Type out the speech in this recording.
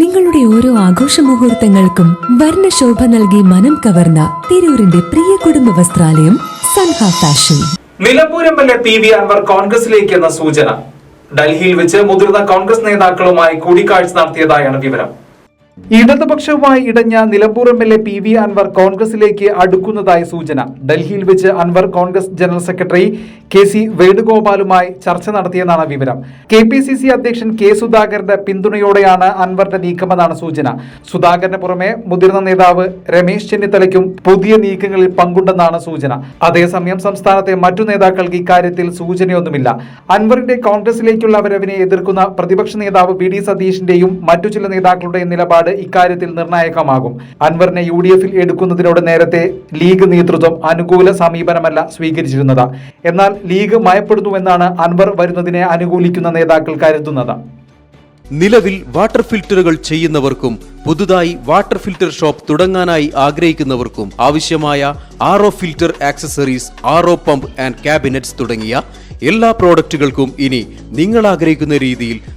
നിങ്ങളുടെ ഓരോ ആഘോഷ മുഹൂർത്തങ്ങൾക്കും വർണശോഭ നൽകി മനം കവർന്ന തിരൂരിന്റെ പ്രിയ കുടുംബ വസ്ത്രാലയം Sanha fashion. Nilambur M L A P V Anvar കോൺഗ്രസിലേക്ക് എന്ന സൂചന. ഡൽഹിയിൽ വെച്ച് മുതിർന്ന കോൺഗ്രസ് നേതാക്കളുമായി കൂടിക്കാഴ്ച നടത്തിയതായാണ് വിവരം. ഇടതുപക്ഷവുമായി ഇടഞ്ഞ Nilambur M L A P V Anvar കോൺഗ്രസിലേക്ക് അടുക്കുന്നതായി സൂചന. ഡൽഹിയിൽ വെച്ച് Anvar Congress general secretary K C വേണുഗോപാലുമായി ചർച്ച നടത്തിയെന്നാണ് വിവരം. കെ പി സി സി അധ്യക്ഷൻ കെ സുധാകരന്റെ പിന്തുണയോടെയാണ് അൻവറിന്റെ നീക്കമെന്നാണ് സൂചന. സുധാകരന് പുറമെ മുതിർന്ന നേതാവ് രമേശ് ചെന്നിത്തലയ്ക്കും പുതിയ നീക്കങ്ങളിൽ പങ്കുണ്ടെന്നാണ് സൂചന. അതേസമയം സംസ്ഥാനത്തെ മറ്റു നേതാക്കൾക്ക് ഇക്കാര്യത്തിൽ സൂചനയൊന്നുമില്ല. അൻവറിന്റെ കോൺഗ്രസിലേക്കുള്ള വരവിനെ എതിർക്കുന്ന പ്രതിപക്ഷ നേതാവ് വി ഡി സതീഷിന്റെയും മറ്റു ചില നേതാക്കളുടെയും നിലപാട് ഇക്കാര്യത്തിൽ നിർണായകമാകും. അൻവറിനെ യു ഡി എഫിൽ എടുക്കുന്നതിനോട് നേരത്തെ ലീഗ് നേതൃത്വം അനുകൂല സമീപനമല്ല സ്വീകരിച്ചിരുന്നത്. എന്നാൽ ലീഗ് മയപ്പെടുന്നുവെന്നാണ് അൻവർ വരുന്നതിനെ അനുകൂലിക്കുന്ന നേതാക്കൾ കരുതുന്നത്. നിലവിൽ വാട്ടർ ഫിൽറ്ററുകൾ ചെയ്യുന്നവർക്കും പുതുതായി വാട്ടർ ഫിൽറ്റർ ഷോപ്പ് തുടങ്ങാനായി ആഗ്രഹിക്കുന്നവർക്കും ആവശ്യമായ R filter accessories R pump and cabinets തുടങ്ങിയ എല്ലാ പ്രോഡക്റ്റുകൾക്കും ഇനി നിങ്ങൾ ആഗ്രഹിക്കുന്ന രീതിയിൽ